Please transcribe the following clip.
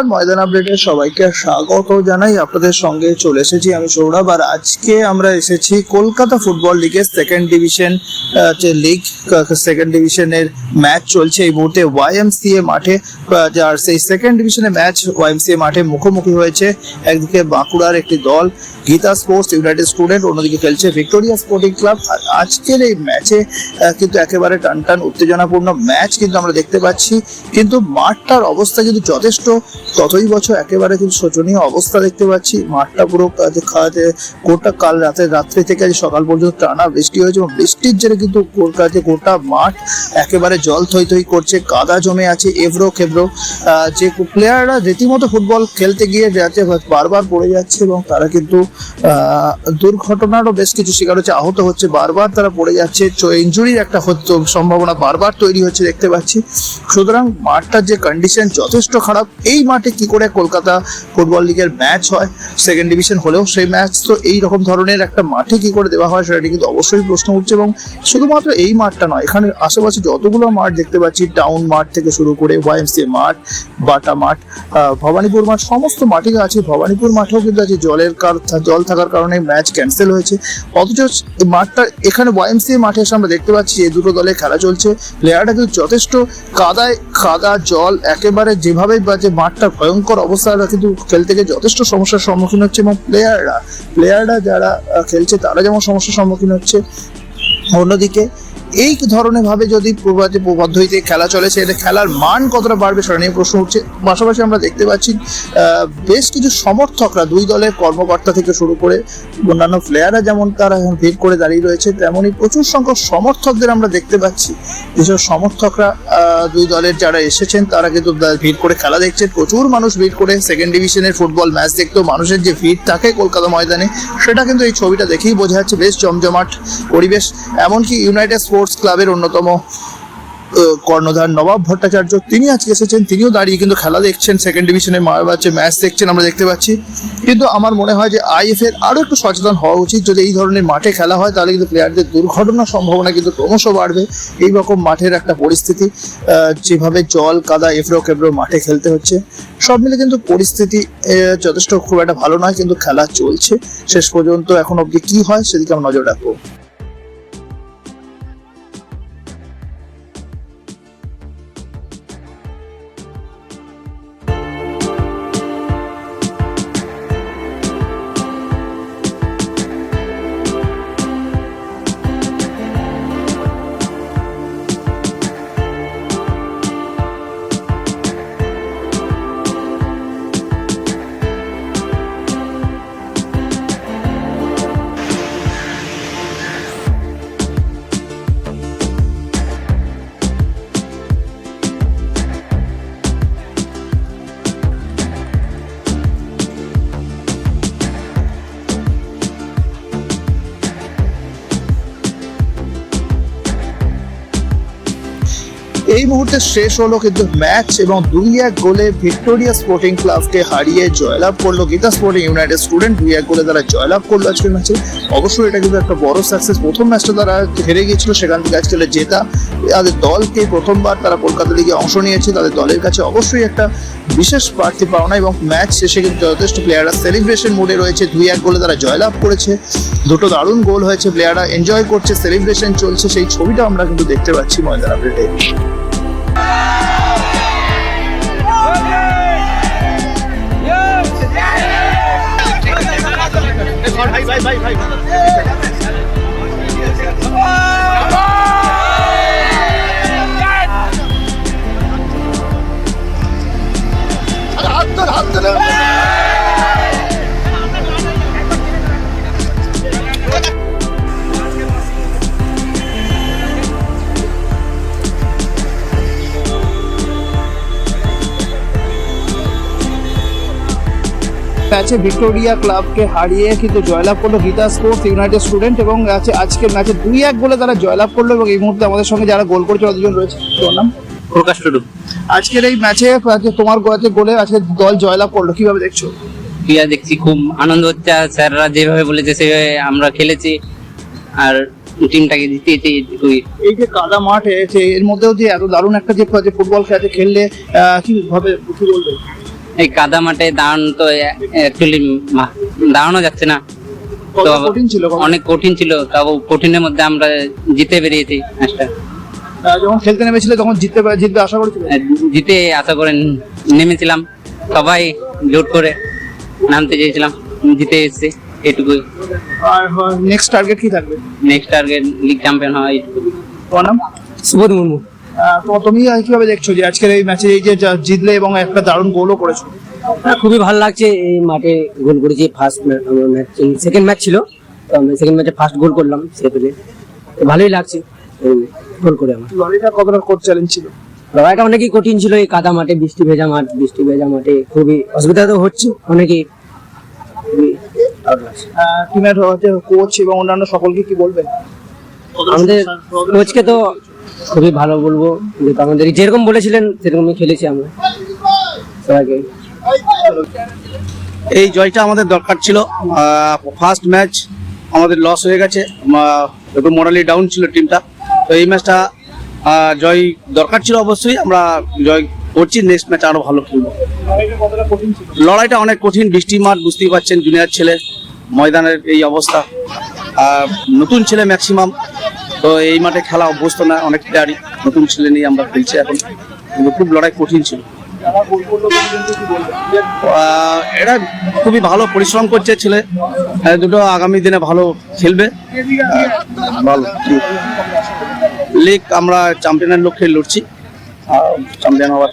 নমস্কার, ময়দান আপডেটে সবাইকে স্বাগত জানাই। আপনাদের সঙ্গে চলে এসেছি আমি সৌরভ। আর আজকে আমরা এসেছি কলকাতা ফুটবল লিগের সেকেন্ড ডিভিশন যে লিগ সেকেন্ড ডিভিশনের ম্যাচ চলছে। এই মুহূর্তে ওয়াইএমসিএ মাঠে আর সেই সেকেন্ড ডিভিশনের ম্যাচ ওয়াইএমসিএ মাঠে মুখোমুখি হয়েছে। একদিকে বাঁকুড়ার একটি দল, গীতা স্পোর্টস ইউনাইটেড স্টুডেন্ট, অন্যদিকে খেলছে ভিক্টোরিয়া স্পোর্টিং ক্লাব। আর আজকের এই ম্যাচে কিন্তু একেবারে টান টান উত্তেজনাপূর্ণ ম্যাচ কিন্তু আমরা দেখতে পাচ্ছি। কিন্তু মাঠটার অবস্থা কিন্তু যথেষ্ট ততই বছর একেবারে কিন্তু শোচনীয় অবস্থা দেখতে পাচ্ছি। মাঠটা পুরো খাওয়াতে গোটা কাল রাতে রাত্রি থেকে আজ সকাল পর্যন্ত টানা বৃষ্টি হয়েছে এবং বৃষ্টির জেরে কিন্তু কলকাতাতে গোটা মাঠ একেবারে জল থই থই করছে কাদা জমে আছে এভরো আহ, যে প্লেয়াররা রীতিমতো ফুটবল খেলতে গিয়ে যাচ্ছে বারবার পড়ে যাচ্ছে এবং তারা কিন্তু দুর্ঘটনারও বেশ কিছু শিকার হচ্ছে আহত হচ্ছে বারবার তারা পড়ে যাচ্ছে। ইঞ্জুরির একটা সম্ভাবনা বারবার তৈরি হচ্ছে দেখতে পাচ্ছি। সুতরাং মাঠটার যে কন্ডিশন যথেষ্ট খারাপ এই মাঠে কি করে কলকাতা ফুটবল লিগের ম্যাচ হয় সেকেন্ড ডিভিশন হলেও সেই ম্যাচ তো এই রকম ধরনের একটা মাঠে কি করে দেওয়া হয় সেটা কিন্তু অবশ্যই প্রশ্ন উঠছে এবং শুধুমাত্র এই মাঠটা নয়, এখানে আশেপাশে যতগুলো মাঠ দেখতে পাচ্ছি, টাউন মাঠ থেকে শুরু করে ওয়াইএমসি মাঠ, বাটা মাঠ ভবানীপুর মাঠ, সমস্ত মাঠে আছে, ভবানীপুর মাঠেও কিন্তু আছে জলের জল থাকার কারণে ম্যাচ ক্যান্সেল হয়েছে, অথচ মাঠটা, এখানে ওয়াইএমসি মাঠে এসে আমরা দেখতে পাচ্ছি এই দুটো দলে খেলা চলছে প্লেয়ারটা কিন্তু যথেষ্ট কাদায়, কাদা, জল, একেবারে যেভাবে বা যে মাঠটা ভয়ঙ্কর অবস্থা কিন্তু খেলতে গিয়ে যথেষ্ট সমস্যার সম্মুখীন হচ্ছে এবং প্লেয়াররা প্লেয়াররা যারা খেলছে, তারা যেমন সমস্যার সম্মুখীন হচ্ছে, অন্যদিকে এই ধরনের ভাবে যদি পদ্ধতিতে খেলা চলে সেটা খেলার মান কতটা বাড়বে সেটা নিয়ে প্রশ্ন উঠছে। পাশাপাশি আমরা দেখতে পাচ্ছি বেশ কিছু সমর্থকরা, দুই দলের কর্মকর্তা থেকে শুরু করে অন্যান্য প্লেয়াররা যেমন তারা এখন ভিড় করে দাঁড়িয়ে রয়েছে তেমনই প্রচুর সংখ্যক সমর্থকদের আমরা দেখতে পাচ্ছি। যেসব সমর্থকরা দুই দলের যারা এসেছেন, তারা কিন্তু ভিড় করে খেলা দেখছেন। প্রচুর মানুষ ভিড় করে সেকেন্ড ডিভিশনের ফুটবল ম্যাচ দেখতেও মানুষের যে ভিড় থাকে কলকাতা ময়দানে, সেটা কিন্তু এই ছবিটা দেখেই বোঝা যাচ্ছে, বেশ জমজমাট পরিবেশ। এমনকি ইউনাইটেড স্পোর্টস ক্লাবের অন্যতম কর্ণধার নবাব ভট্টাচার্য। তিনি আজকে এসেছেন, তিনিও দাঁড়িয়ে কিন্তু খেলা দেখছেন সেকেন্ড ডিভিশনে ডিভিশনের মারবাচ্ছে ম্যাচ দেখছেন, আমরা দেখতে পাচ্ছি। কিন্তু আমার মনে হয় যে আইএফ এর আরও একটু সচেতন হওয়া উচিত। যদি এই ধরনের মাঠে খেলা হয়, তাহলে কিন্তু প্লেয়ারদের দুর্ঘটনার সম্ভাবনা কিন্তু ক্রমশ বাড়বে। এই রকম মাঠের একটা পরিস্থিতি যেভাবে জল, কাদা, এফরো কেবরো মাঠে খেলতে হচ্ছে, সব মিলে কিন্তু পরিস্থিতি যথেষ্ট খুব একটা ভালো নয়, কিন্তু খেলা চলছে। শেষ পর্যন্ত এখন অবধি কি হয়, সেদিকে আমরা নজর রাখব। মুহূর্তে শেষ হলো কিন্তু ম্যাচ এবং দুই এক গোলে ভিক্টোরিয়া স্পোর্টিং ক্লাবকে হারিয়ে জয়লাভ করল গীতা স্পোর্টিং ইউনাইটেড স্টুডেন্ট। দুই এক গোলে তারা জয়লাভ করল আজকের ম্যাচে। অবশ্যই এটা কিন্তু একটা বড় সাকসেস প্রথম ম্যাচটা তারা হেরে গিয়েছিল, সেখান থেকে আজকে জেতা। তাদের দলকে প্রথমবার তারা কলকাতা লিগে অংশ নিয়েছে। তাদের দলের কাছে অবশ্যই একটা বিশেষ প্রার্থী পাওনা এবং ম্যাচ শেষে কিন্তু যথেষ্ট প্লেয়াররা সেলিব্রেশন মোডে রয়েছে। দুই এক গোলে তারা জয়লাভ করেছে। দুটো দারুণ গোল হয়েছে প্লেয়াররা এনজয় করছে সেলিব্রেশন চলছে। সেই ছবিটা আমরা কিন্তু দেখতে পাচ্ছি ময়দান আপডেটে ভাই ভাই ভাই ভাই ম্যাচে ভিক্টোরিয়া ক্লাবকে হারিয়ে কিন্তু জয়লাভ করল গীতা স্পোর্টস ইউনাইটেড স্টুডেন্ট এবং আছে আজকের ম্যাচে দুই এক গোলে তারা জয়লাভ করল এবং এই মুহূর্তে আমাদের সঙ্গে যারা গোল করেছে দুজন রয়েছে। তোর নাম? প্রকাশ টুডু আজকের এই ম্যাচে আজকে তোমার গোয়াতে গোলে আজকে দল জয়লাভ করল কীভাবে দেখছ? ক্রিয়া দেখছি খুব আনন্দ হচ্ছে স্যাররা যেভাবে বলেছে সেভাবে আমরা খেলেছি আর টিমটাকে জিতে জিতে খুবই এই যে কাদা মাঠে এর মধ্যেও যে এত দারুণ একটা যে ফুটবল খেলাতে খেললে আহ, কি ভাবে কি বলবে এই কাদা মাঠে দাঁড়ানো তো অ্যাকচুয়ালি দাঁড়ানো যাচ্ছে না। তো কঠিন ছিল অনেক কঠিন ছিল তাও কঠিনের মধ্যে আমরা জিতে বেরিয়েছি ম্যাচটা। যখন খেলতে নেমেছিলে তখন জিততে জিতবে আশা করেছিল? জিতে আশা করে নেমেছিলাম। সবাই জোট করে নামতে চেয়েছিলাম জিতে এসেছি এটুকুই। আর নেক্সট টার্গেট কি থাকবে? নেক্সট টার্গেট লিগ চ্যাম্পিয়ন হয় এইটুকুই। তোমার নাম? সুবোধ মুর্মু। তুমি কীভাবে দেখছ যে আজকের এই ম্যাচে এই যে জিতলে এবং একটা দারুণ গোলও করেছ? খুবই ভালো লাগছে এই মাঠে গোল করেছি ফার্স্ট ম্যাচ সেকেন্ড ম্যাচ ছিল তো আমি সেকেন্ড ম্যাচে ফার্স্ট গোল করলাম সেপেলে ভালোই লাগছে গোল করে আমার। লরিটা কতটা কোচ চ্যালেঞ্জ ছিল? লড়াইটা অনেকই কঠিন ছিল এই কাদা মাঠে বৃষ্টি ভেজা মাঠ বৃষ্টি ভেজা মাঠে খুবই অসুবিধা তো হচ্ছে অনেকেই টিমের কোচ এবং অন্যান্য সকলকে কি বলবেন? আমাদের কোচকে তো খুবই ভালো বলব যেহেতু আমাদের যেরকম বলেছিলেন, সেরকমই খেলেছি আমরা। সবাইকে। এই জয়টা আমাদের দরকার ছিল। ফার্স্ট ম্যাচ আমাদের লস হয়ে গেছে। একটু মোরালি ডাউন ছিল টিমটা তো এই ম্যাচটা জয় দরকার ছিল অবশ্যই। আমরা জয় করছি নেক্সট ম্যাচ আরও ভালো খেলব। লড়াইটা অনেক কঠিন, বৃষ্টি মাঠ, বুঝতেই পারছেন জুনিয়র ছেলে, ময়দানের এই অবস্থা। নতুন ছেলে ম্যাক্সিমাম তো এই মাঠে খেলা অভ্যস্ত না অনেক প্লেয়ারই নতুন ছেলে নিয়ে আমরা খেলছি এখন। কিন্তু খুব লড়াই কঠিন ছিল। এরা খুবই ভালো পরিশ্রম করছে ছেলে। দুটো আগামী দিনে ভালো খেলবে। ভালো। লিগ আমরা চ্যাম্পিয়নের লক্ষ্যে লড়ছি। চ্যাম্পিয়ন হওয়ার